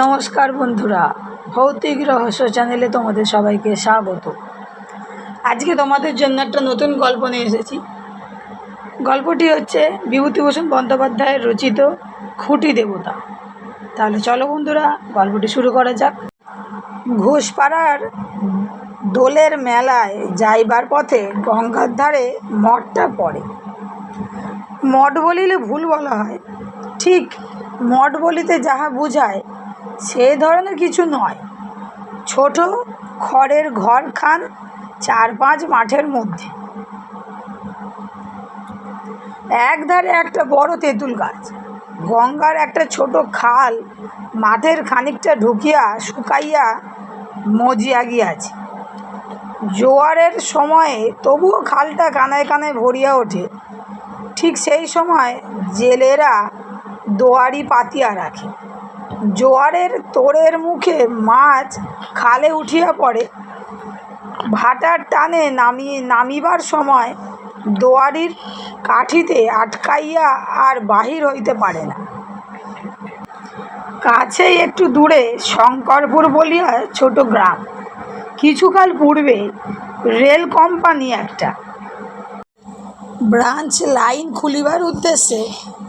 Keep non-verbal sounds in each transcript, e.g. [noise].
নমস্কার বন্ধুরা, ভৌতিক রহস্য চ্যানেলে তোমাদের সবাইকে স্বাগত। আজকে তোমাদের জন্য একটা নতুন গল্প নিয়ে এসেছি। গল্পটি হচ্ছে বিভূতিভূষণ বন্দ্যোপাধ্যায়ের রচিত খুঁটি দেবতা। তাহলে চলো বন্ধুরা, গল্পটি শুরু করা যাক। ঘোষপাড়ার দোলের মেলায় যাইবার পথে গঙ্গার ধারে মঠটা পড়ে। মঠ বলিলে ভুল বলা হয়। ঠিক মঠ বলিতে যাহা বুঝায় সে ধরনের কিছু নয়। ছোট খড়ের ঘর খান চার পাঁচ মাঠের মধ্যে। একধারে একটা বড় তেঁতুল গাছ, গঙ্গার একটা ছোট খাল, মাঠের খানিকটা ঢুকিয়া শুকাইয়া মজিয়া গিয়াছে। জোয়ারের সময়ে তবুও খালটা কানায় কানায় ভরিয়া ওঠে। ঠিক সেই সময় জেলেরা দোয়ারি পাতিয়া রাখে। জোয়ারের তোড়ের মুখে মাছ খালে উঠিয়া পড়ে। ভাটার টানে নামিয়ে নামিবার সময় দোয়ারির কাঠিতে আটকাইয়া আর বাহির হইতে পারে না। কাছেই একটু দূরে শঙ্করপুর বলিয়া ছোট গ্রাম। কিছুকাল পূর্বে রেল কোম্পানি একটা ব্রাঞ্চ লাইন খুলিবার উদ্দেশ্যে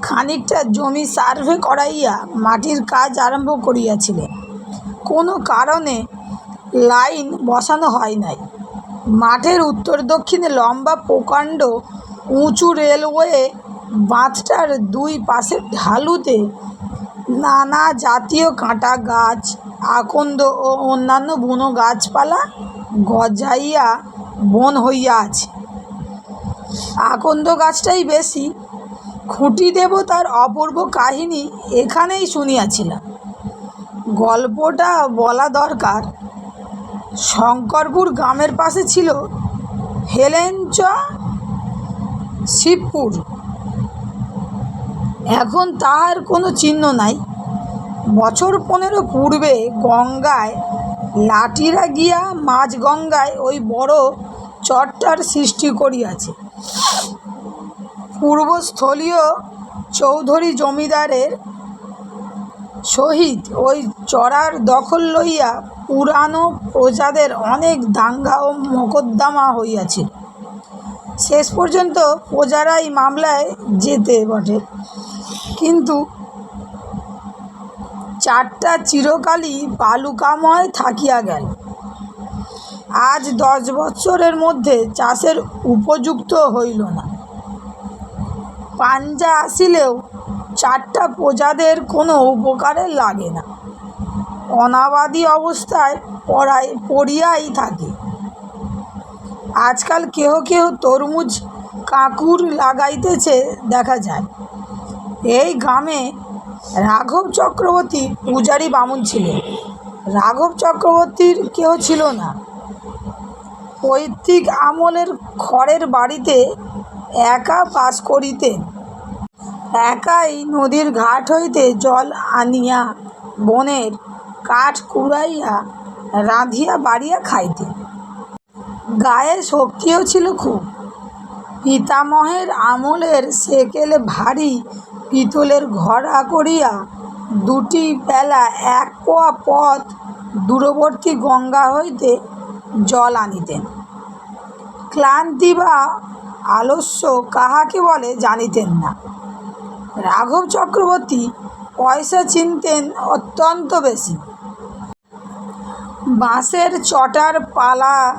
খানিকটা জমি সার্ভে করাইয়া মাটির কাজ আরম্ভ করিয়াছিলেন। কোনো কারণে লাইন বসানো হয় নাই। মাঠের উত্তর দক্ষিণে লম্বা প্রকাণ্ড উঁচু রেলওয়ে বাঁধটার দুই পাশের ঢালুতে নানা জাতীয় কাঁটা গাছ, আকন্দ ও অন্যান্য বুনো গাছপালা গজাইয়া বন হইয়া আছে। আকন্দ গাছটাই বেশি। খুঁটি দেবতার অপূর্ব কাহিনী এখানেই শুনিয়াছিলাম। গল্পটা বলা দরকার। শঙ্করপুর গ্রামের পাশে ছিল হেলেঞ্চ শিবপুর। এখন তাহার কোনো চিহ্ন নাই। বছর পনেরো পূর্বে গঙ্গায় লাঠিরা গিয়া মাঝ গঙ্গায় ওই বড় চটটার সৃষ্টি করিয়াছে। পূর্বস্থলীয় চৌধুরী জমিদারের সহিত ওই চড়ার দখল লইয়া পুরানো প্রজাদের অনেক দাঙ্গা ও মোকদ্দমা হইয়াছিল। শেষ পর্যন্ত প্রজারাই মামলায় যেতে বটে। কিন্তু চারটা চিরকালই বালুকাময় থাকিয়া গেল। আজ দশ বৎসরের মধ্যে চাষের উপযুক্ত হইল না। পাঞ্জা আসিলেও চারটা প্রজাদের কোনো উপকারে লাগে না। অনাবাদী অবস্থায় পড়াই, পড়িয়াই থাকে। আজকাল কেহ কেহ তরমুজ, কাঁকুর লাগাইতেছে দেখা যায়। এই গ্রামে রাঘব চক্রবর্তী পূজারী বামুন ছিলেন। রাঘব চক্রবর্তীর কেহ ছিল না। পৈতৃক আমলের খড়ের বাড়িতে একা বাস করিতেন একাই নদীর ঘাট হইতে জল আনিয়া বনের কাঠ কুড়াইয়া রাঁধিয়া বাড়িয়া খাইতেন গায়ে শক্তিও ছিল খুব। পিতামহের আমলের সেকেলে ভারী পিতলের ঘড়া করিয়া দুটি বেলা এক পোয়া পথ দূরবর্তী গঙ্গা হইতে জল আনিতেন ক্লান্তি বা আলস্য কাহাকে বলে জানিতেন না। রাঘব চক্রবর্তী পয়সা চিনতেন অত্যন্ত বেশি। বাঁশের চটার পালা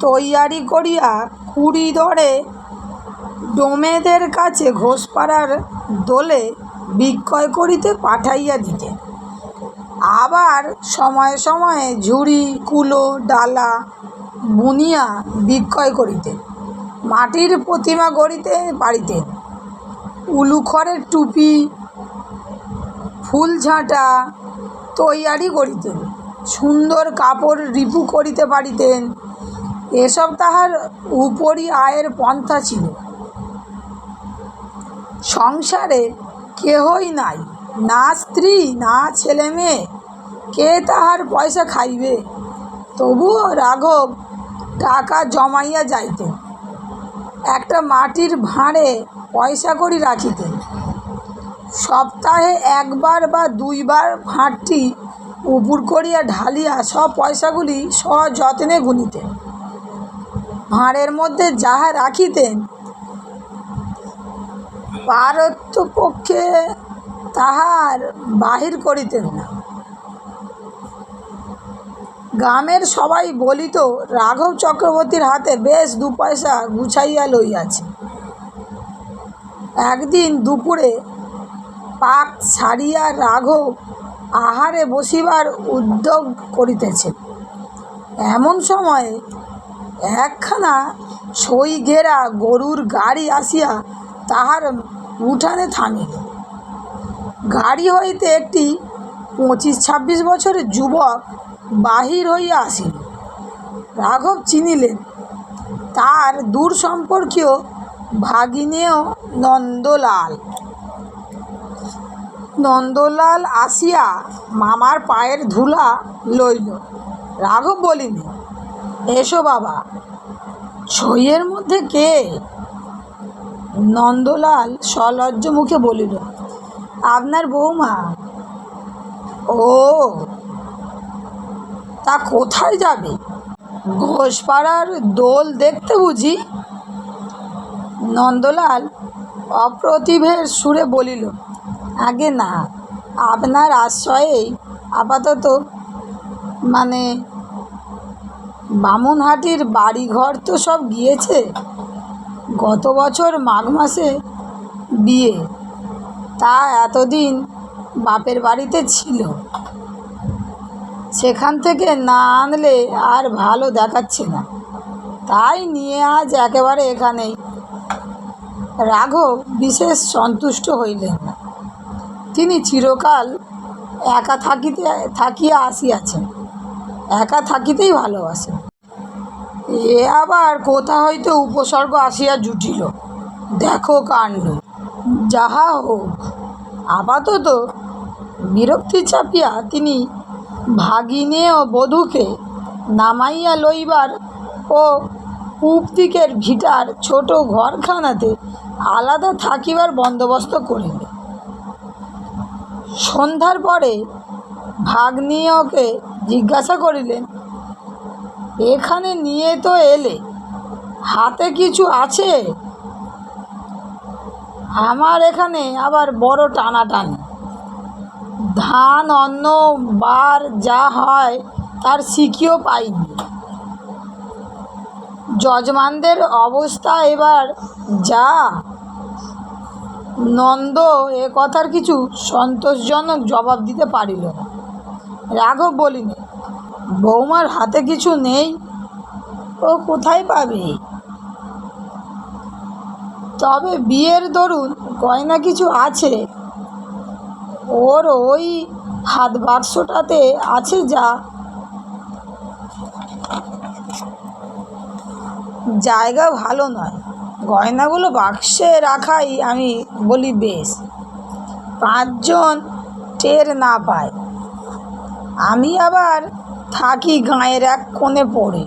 তৈয়ারি করিয়া কুড়ি দরে ডোমেদের কাছে ঘোষপাড়ার দোলে বিক্রয় করিতে পাঠাইয়া দিতেন। আবার সময়ে সময়ে ঝুড়ি, কুলো, ডালা, বুনিয়া বিক্রয় করিতেন মাটির প্রতিমা গড়িতে পারিতেন। উলুখড়ের টুপি ফুল ঝাঁটা তৈয়ারি করিতেন, সুন্দর কাপড় রিপু করিতে পারিতেন। এসব তাহার উপরই আয়ের পন্থা ছিল। সংসারে কেহই নাই, না স্ত্রী, না ছেলে মেয়ে। কে তাহার পয়সা খাইবে? তবুও রাঘব টাকা জমাইয়া যাইতেন, একটা মাটির ভাঁড়ে পয়সা করি রাখিতেন। সপ্তাহে একবার বা দুইবার ভাঁড়টি উপুর করিয়া ঢালিয়া সব পয়সাগুলি সযত্নে গুনিতেন। ভাঁড়ের মধ্যে যাহা রাখিতেন পারত্যপক্ষে তাহার বাহির করিতেন না। গ্রামের সবাই বলিত, রাঘব চক্রবর্তীর হাতে বেশ দু পয়সা গুছাইয়া লইয়াছে। একদিন দুপুরে পাক ছাড়িয়া রাঘব আহারে বসিবার উদ্যোগ করিতেছে এমন সময়ে একখানা সই ঘেরা গরুর গাড়ি আসিয়া তাহার উঠানে থামিল। গাড়ি হইতে একটি পঁচিশ ছাব্বিশ বছরের যুবক বাহির হইয়া আসিল। রাঘব চিনিলেন, তার দূর সম্পর্কীয় ভাগিনেয় নন্দলাল। নন্দলাল আসিয়া মামার পায়ের ধুলা লইল। রাঘব বলিনি এসো বাবা, ছইয়ের মধ্যে কে? নন্দলাল সলজ্জ মুখে বলিল, আপনার বৌমা। ও তা কোথায় যাবে? ঘোষপাড়ার দোল দেখতে বুঝি? নন্দলাল অপ্রতিভের সুরে বলিল, আগে না, আপনার আশ্রয়েই আপাতত মানে বামুনহাটির বাড়িঘর তো সব গিয়েছে। গত বছর মাঘ মাসে বিয়ে। তা এতদিন বাপের বাড়িতে ছিল। সেখান থেকে না আনলে আর ভালো দেখাচ্ছে না। তাই নিয়ে আজ একেবারে এখানেই। রাঘব বিশেষ সন্তুষ্ট হইলেন না। তিনি চিরকাল একা থাকিতে, থাকিয়া আসিয়াছেন। একা থাকিতেই ভালোবাসেন। এ আবার কোথা হইতে উপসর্গ আসিয়া জুটিল? দেখো কাণ্ড। যাহা হোক, আপাতত বিরক্তি চাপিয়া তিনি ভাগিনেয় বধূকে নামাইয়া লইবার ও পূব ভিটার ছোট ঘরখানাতে আলাদা থাকিবার বন্দোবস্ত করিলেন সন্ধ্যার পরে ভাগ্নিয়কে জিজ্ঞাসা করিলেন, এখানে নিয়ে তো এলে, হাতে কিছু আছে? আমার এখানে আবার বড় টানাটানি। ধান, অন্ন, বার যা হয় তার শিখিও পাইনি। যজমানদের অবস্থা এবার যা। নন্দ এ কথার কিছু সন্তোষজনক জবাব দিতে পারিল না। রাঘব বলিনি বৌমার হাতে কিছু নেই, ও কোথায় পাবে? তবে বিয়ের দরুন গয়না কিছু আছে ওর ওই হাত বাক্সটাতে আছে যা। জায়গা ভালো নয়। গয়নাগুলো বাক্সে রাখাই আমি বলি বেশ। পাঁচজন টের না পায়। আমি আবার থাকি গাঁয়ের এক কোণে পড়ে।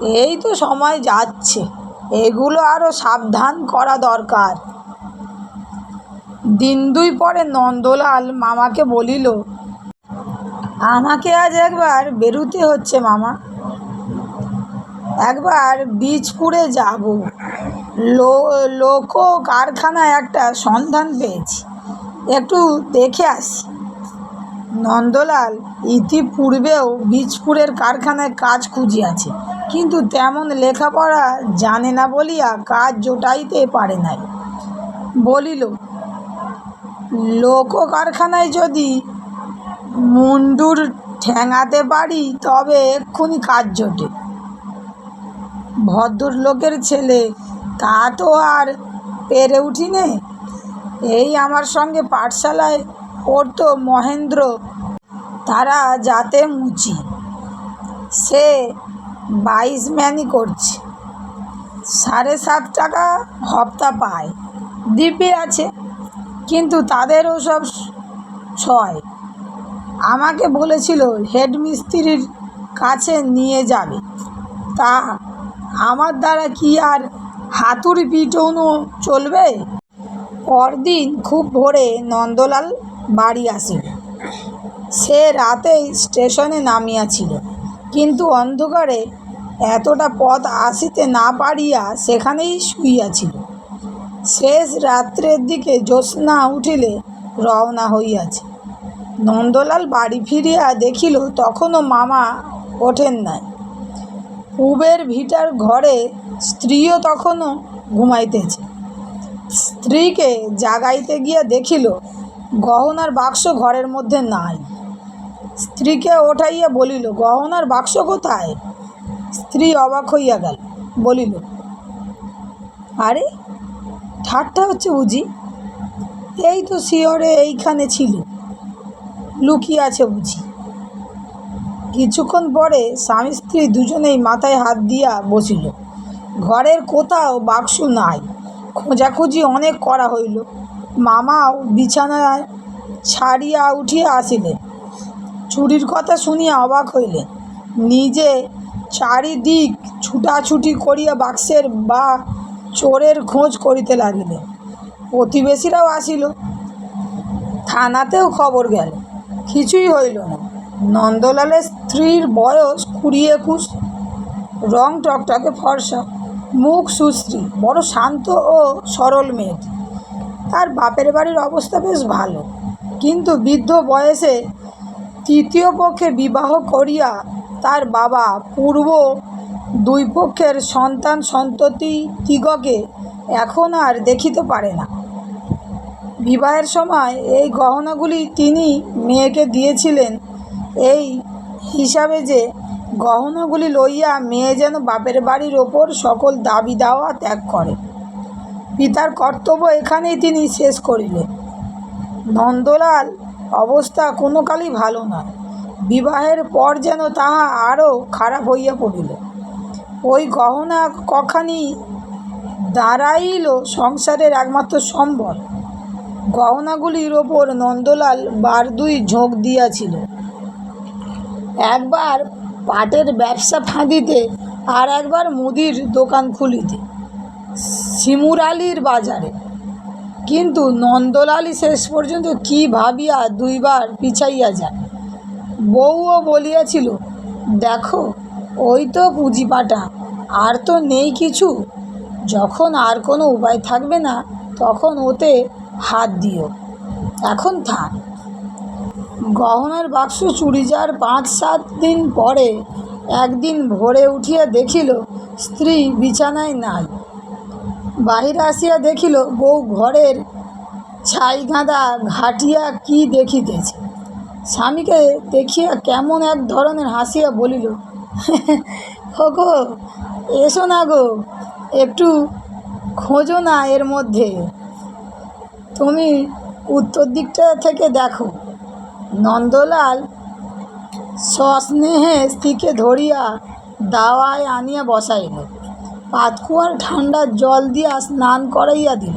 এই তো সময় যাচ্ছে। এগুলো আরও সাবধান করা দরকার। দিন দুই পরে নন্দলাল মামাকে বলিল, আমাকে আজ একবার বেরুতে হচ্ছে মামা। একবার বীজপুরে যাব। লোক কারখানায় একটা সন্ধান পেয়েছি। একটু দেখে আসি। নন্দলাল ইতিপূর্বেও বীজপুরের কারখানায় কাজ খুঁজিয়াছে, কিন্তু তেমন লেখাপড়া জানে না বলিয়া কাজ জোটাইতে পারে নাই। বলিল লোক কারখানায় যদি মুন্ডুর ঠেঙাতে পারি, তবে এক্ষুনি কাজ জোটে। ভদ্রলোকের ছেলে, তা তো আর পেরে উঠিনে? এই আমার সঙ্গে পাঠশালায় পড়তো মহেন্দ্র, তারা যাতে মুচি। সে বাইশ ম্যানই করছে। সাড়ে সাত টাকা হপ্তা পায়। দিব্যি আছে। কিন্তু তাদেরও সব ছয়। আমাকে বলেছিল, হেড মিস্ত্রির কাছে নিয়ে যাবে। তা আমার দ্বারা কি আর হাতুড়ি পিটৌনো চলবে? পরদিন খুব ভোরে নন্দলাল বাড়ি আসিল সে রাতেই স্টেশনে নামিয়াছিল। কিন্তু অন্ধকারে এতটা পথ আসিতে না পারিয়া সেখানেই শুইয়াছিল। শেষ রাত্রের দিকে জ্যোৎস্না উঠিলে রওনা হইয়াছে। নন্দলাল বাড়ি ফিরিয়া দেখিল, তখনও মামা ওঠেন নাই। পূবের ভিটার ঘরে স্ত্রীও তখনও ঘুমাইতেছে। স্ত্রীকে জাগাইতে গিয়া দেখিল, গহনার বাক্স ঘরের মধ্যে নাই। স্ত্রীকে ওঠাইয়া বলিল, গহনার বাক্স কোথায়? স্ত্রী অবাক হইয়া গেল, বলিল, আরে ঠাট্টা হচ্ছে বুঝি এই তো শিয়রে এইখানে ছিল। লুকিয়ে আছে বুঝি কিছুক্ষণ পরে স্বামী স্ত্রী দুজনেই মাথায় হাত দিয়া বসিল। ঘরের কোথাও বাক্স নাই। খোঁজাখুঁজি অনেক করা হইল। মামাও বিছানায় ছাড়িয়া উঠিয়া আসিলেন। চুরির কথা শুনিয়া অবাক হইলেন। নিজে চারিদিক ছুটাছুটি করিয়া বাক্সের বা চোরের খোঁজ করিতে লাগিলেন প্রতিবেশীরাও আসিল। থানাতেও খবর গেল। কিছুই হইল না। নন্দলালের স্ত্রীর বয়স কুড়ি একুশ। রং টকটকে ফর্সা। মুখ সুশ্রী। বড় শান্ত ও সরল মেয়েটি। তার বাপের বাড়ির অবস্থা বেশ ভালো। কিন্তু বৃদ্ধ বয়সে তৃতীয় পক্ষে বিবাহ করিয়া তার বাবা পূর্ব দুই পক্ষের সন্তান সন্ততি দিগকে এখন আর দেখিতে পারে না। বিবাহের সময় এই গহনাগুলি তিনি মেয়েকে দিয়েছিলেন। এই হিসাবে যে গহনাগুলি লইয়া মেয়ে যেন বাপের বাড়ির ওপর সকল দাবি দাওয়া ত্যাগ করে। পিতার কর্তব্য এখানেই তিনি শেষ করিলেন। নন্দলাল অবস্থা কোনো কালই ভালো নয়। বিবাহের পর যেন তাহা আরও খারাপ হইয়া পড়িল। ওই গহনা কখানি দাঁড়াইল সংসারের একমাত্র সম্বল। গহনাগুলির ওপর নন্দলাল বার দুই ঝোঁক দিয়াছিল। একবার পাটের ব্যবসা ফাঁদিতে আর একবার মুদির দোকান খুলিতে শিমুরালির বাজারে। কিন্তু নন্দলালই শেষ পর্যন্ত কি ভাবিয়া দুইবার পিছাইয়া যায়। বউও বলিয়াছিল, দেখো ওই তো পুঁজিপাটা। আর তো নেই কিছু। যখন আর কোনো উপায় থাকবে না, তখন ওতে হাত দিও। এখন থাক। গহনার বাক্স চুরি যাওয়ার পাঁচ সাত দিন পরে একদিন ভোরে উঠিয়া দেখিল, স্ত্রী বিছানায় নাই। বাহির আসিয়া দেখিল, বউ ঘরের ছাই গাঁদা ঘাটিয়া কি দেখিতেছে। স্বামীকে দেখিয়া কেমন এক ধরনের হাসিয়া বলিল [laughs] গো এসো না গো, একটু খোঁজো না এর মধ্যে। তুমি উত্তর দিকটা থেকে দেখো। নন্দলাল সস্নেহে স্ত্রীকে ধরিয়া দাওয়ায় আনিয়া বসাইল। পাতকুয়ার ঠান্ডা জল দিয়া স্নান করাইয়া দিল।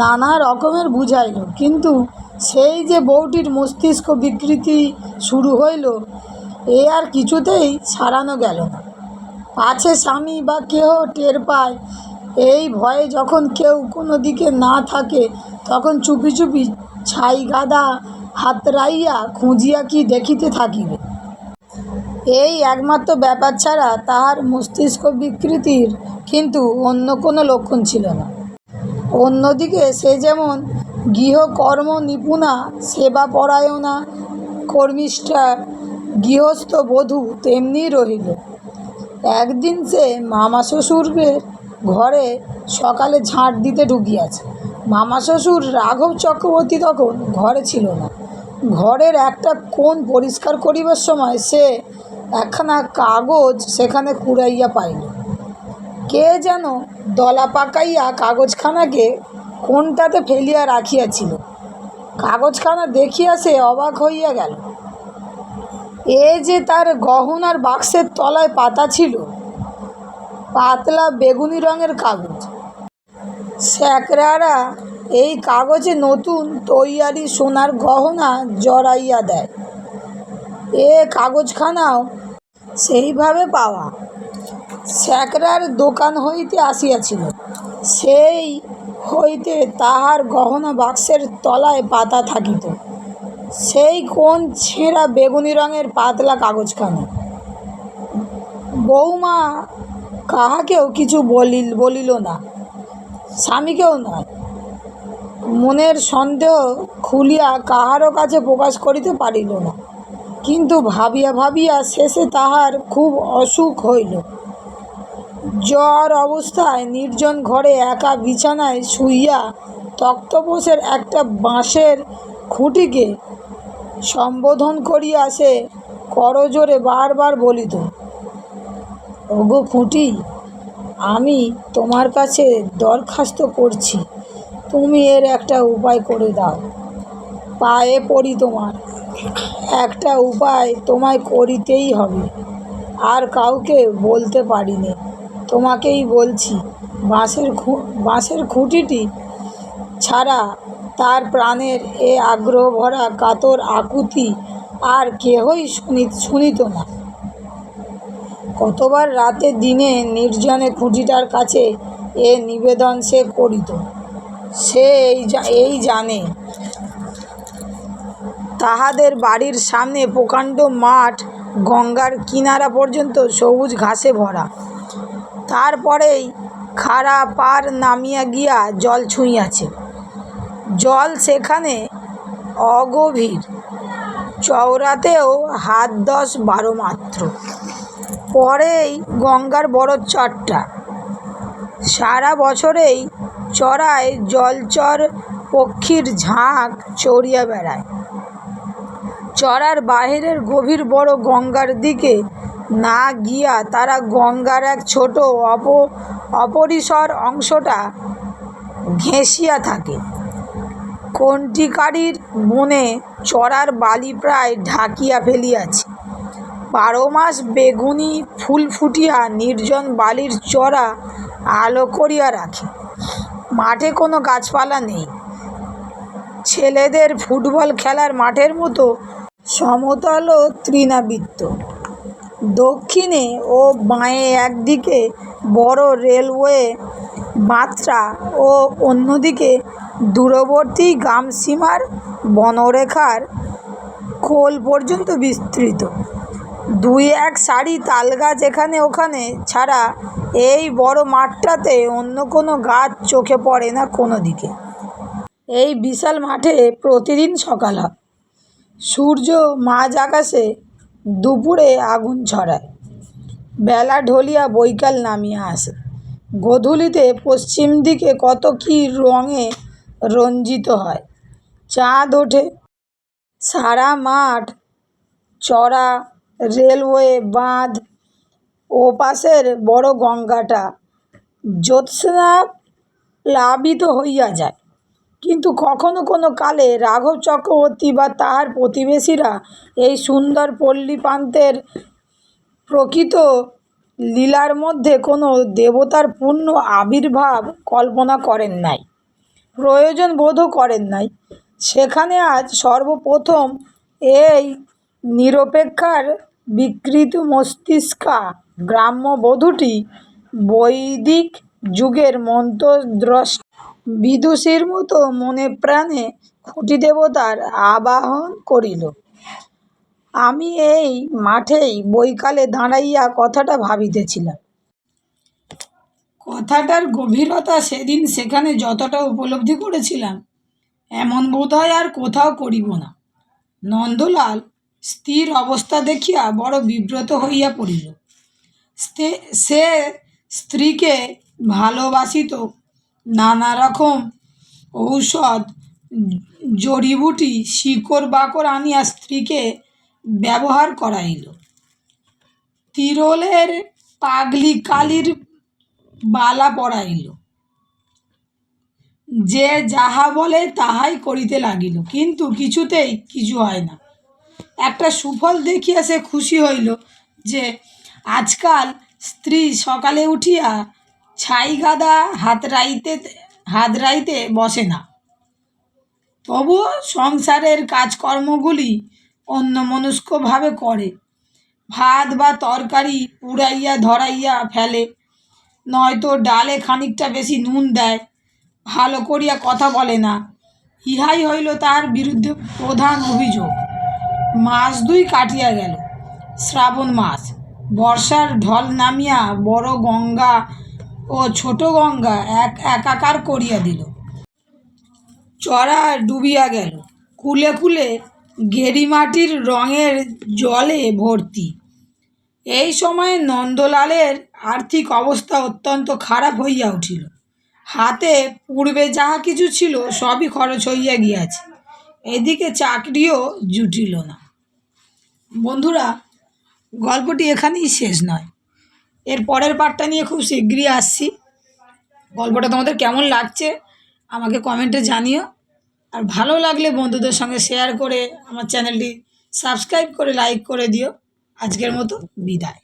নানা রকমের বুঝাইল, কিন্তু সেই যে বউটির মস্তিষ্ক বিকৃতি শুরু হইল এ আর কিছুতেই সারানো গেল না। আছে স্বামী বা কেহ টের পায়, এই ভয়ে যখন কেউ কোনো দিকে না থাকে, তখন চুপি চুপি ছাই গাদা হাতড়াইয়া খুঁজিয়া কি দেখিতে থাকিবে? এই একমাত্র ব্যাপার ছাড়া তাহার মস্তিষ্ক বিকৃতির কিন্তু অন্য কোনো লক্ষণ ছিল না। অন্যদিকে সে যেমন গৃহকর্ম নিপুণা সেবা পরায়ণা কর্মিষ্ঠা গৃহস্থ বধূ তেমনি রহিল। একদিন সে মামা শ্বশুরের ঘরে সকালে ঝাঁট দিতে ঢুকিয়াছে। মামা শ্বশুর রাঘব চক্রবর্তী তখন ঘরে ছিল না। ঘরের একটা কোণ পরিষ্কার করিবার সময় সে একখানা কাগজ সেখানে কুড়াইয়া পাইল। কে যেন দলা পাকাইয়া কাগজখানাকে কোনটাতে ফেলিয়া রাখিয়াছিল। কাগজখানা দেখিয়া সে অবাক হইয়া গেল। এ যে তার গহনার বাক্সের তলায় পাতা ছিল, পাতলা বেগুনি রঙের কাগজ। স্যাকরারা এই কাগজে নতুন তৈয়ারি সোনার গহনা জড়াইয়া দেয়। এ কাগজখানাও সেইভাবে পাওয়া। স্যাকরার দোকান হইতে আসিয়াছিল। সেই হইতে তাহার গহনা বাক্সের তলায় পাতা থাকিত। সেই কোন ছেঁড়া বেগুনি রঙের পাতলা কাগজখানি? বৌমা কাহাকেও কিছু বলিল বলিল না। স্বামীকেও নয়। মনের সন্দেহ খুলিয়া কাহারও কাছে প্রকাশ করিতে পারিল না। কিন্তু ভাবিয়া ভাবিয়া শেষে তাহার খুব অসুখ হইল। জ্বর অবস্থায় নির্জন ঘরে একা বিছানায় শুইয়া তক্তপোষের একটা বাঁশের খুঁটিকে সম্বোধন করিয়া সে করজোরে বারবার বলিত, ওগো খুঁটি আমি তোমার কাছে দরখাস্ত করছি। তুমি এর একটা উপায় করে দাও। পায়ে পড়ি তোমার। একটা উপায় তোমায় করিতেই হবে। আর কাউকে বলতে পারিনি। তোমাকেই বলছি, বাঁশের খু, বাঁশের খুঁটিটি ছাড়া তার প্রাণের এ আগ্রহ ভরা কাতর আকুতি আর কেহই শুনি শুনিত না। কতবার রাতে দিনে নির্জনে খুঁটিটার কাছে এ নিবেদন সে করিত, সে এই এই জানে। তাহাদের বাড়ির সামনে প্রকাণ্ড মাঠ, গঙ্গার কিনারা পর্যন্ত সবুজ ঘাসে ভরা। তারপরেই খাড়া পার নামিয়া গিয়া জল ছুঁইয়াছে। জল সেখানে অগভীর। চওড়াতেও হাত দশ বারো মাত্র। পরেই গঙ্গার বড় চরটা সারা বছরেই চড়ায় জলচর পক্ষীর ঝাঁক চড়িয়া বেড়ায়। চড়ার বাহিরের গভীর বড় গঙ্গার দিকে না গিয়া তারা গঙ্গার এক ছোট অপ, অপরিসর অংশটা ঘেঁষিয়া থাকে। কণ্টিকারির বনে চড়ার বালি প্রায় ঢাকিয়া ফেলিয়াছে। বারো মাস বেগুনি ফুল ফুটিয়া নির্জন বালির চড়া আলো করিয়া রাখে। মাঠে কোনো গাছপালা নেই। ছেলেদের ফুটবল খেলার মাঠের মতো সমতল ও তৃণাবৃত্ত। দক্ষিণে ও বাঁয়ে একদিকে বড় রেলওয়ে মাত্রা ও অন্যদিকে দূরবর্তী গ্রামসীমার বনরেখার খোল পর্যন্ত বিস্তৃত। দুই এক সারি তালগাছ এখানে ওখানে ছাড়া এই বড় মাঠটাতে অন্য কোনো গাছ চোখে পড়ে না কোনো দিকে এই বিশাল মাঠে প্রতিদিন সকাল হয়। সূর্য মাঝ আকাশে দুপুরে আগুন ছড়ায়। বেলা ঢলিয়া বৈকাল নামিয়া আসে। গোধূলিতে পশ্চিম দিকে কত কী রঙে রঞ্জিত হয়। চাঁদ ওঠে সারা মাঠ, চড়া রেলওয়ে বাঁধ, ও পাশের বড় গঙ্গাটা। জ্যোৎস্না প্লাবিত হইয়া যায়। কিন্তু কখনো কোনো কালে রাঘব চক্রবর্তী বা তাহার প্রতিবেশীরা এই সুন্দর পল্লী প্রান্তের প্রকৃত লীলার মধ্যে কোনো দেবতার পূর্ণ আবির্ভাব কল্পনা করেন নাই। প্রয়োজন বোধও করেন নাই। সেখানে আজ সর্বপ্রথম এই নিরপেক্ষার বিকৃত মস্তিষ্কা গ্রাম্য বধূটি বৈদিক যুগের মন্ত্রদ্রষ্ট বিদুষীর মতো মনে প্রাণে খুঁটি দেবতার আবাহন করিল। আমি এই মাঠেই বৈকালে দাঁড়াইয়া কথাটা ভাবিতেছিলাম। কথাটার গভীরতা সেদিন সেখানে যতটা উপলব্ধি করেছিলাম, এমন বোধহয় আর কোথাও করিব না। নন্দলাল স্থির অবস্থা দেখিয়া বড় বিব্রত হইয়া পড়িল। সে স্ত্রীকে ভালোবাসিত নানা রকম ঔষধ, জড়িবুটি, শিকড়, বাকড় আনিয়া স্ত্রীকে ব্যবহার করাইল। তিরলের পাগলি কালির বালা পড়াইল যে যাহা বলে তাহাই করিতে লাগিল, কিন্তু কিছুতেই কিছু হয় না। একটা সুফল দেখিয়া সে খুশি হইল যে, আজকাল স্ত্রী সকালে উঠিয়া ছাই গাদা হাতড়াইতে হাতড়াইতে বসে না। তবুও সংসারের কাজকর্মগুলি অন্যমনস্কভাবে করে। ভাত বা তরকারি পুড়াইয়া ধরাইয়া ফেলে। নয়তো ডালে খানিকটা বেশি নুন দেয়। ভালো করিয়া কথা বলে না। ইহাই হইল তার বিরুদ্ধে প্রধান অভিযোগ। মাস দুই কাটিয়া গেল। শ্রাবণ মাস। বর্ষার ঢল নামিয়া বড় গঙ্গা ও ছোট গঙ্গা এক একাকার করিয়া দিল। চড়া ডুবিয়া গেল। কুলে কুলে গেরিমাটির রঙের জলে ভর্তি। এই সময়ে নন্দলালের আর্থিক অবস্থা অত্যন্ত খারাপ হইয়া উঠিল। হাতে পূর্বে যাহা কিছু ছিল সবই খরচ হইয়া গিয়াছে। এদিকে চাকরিও জুটিল না। বন্ধুরা, গল্পটি এখানেই শেষ নয়। এর পরের পার্টটা নিয়ে খুব শীঘ্রই আসছি। গল্পটা তোমাদের কেমন লাগছে আমাকে কমেন্টে জানিও। আর ভালো লাগলে বন্ধুদের সঙ্গে শেয়ার করে আমার চ্যানেলটি সাবস্ক্রাইব করে লাইক করে দিও। আজকের মতো বিদায়।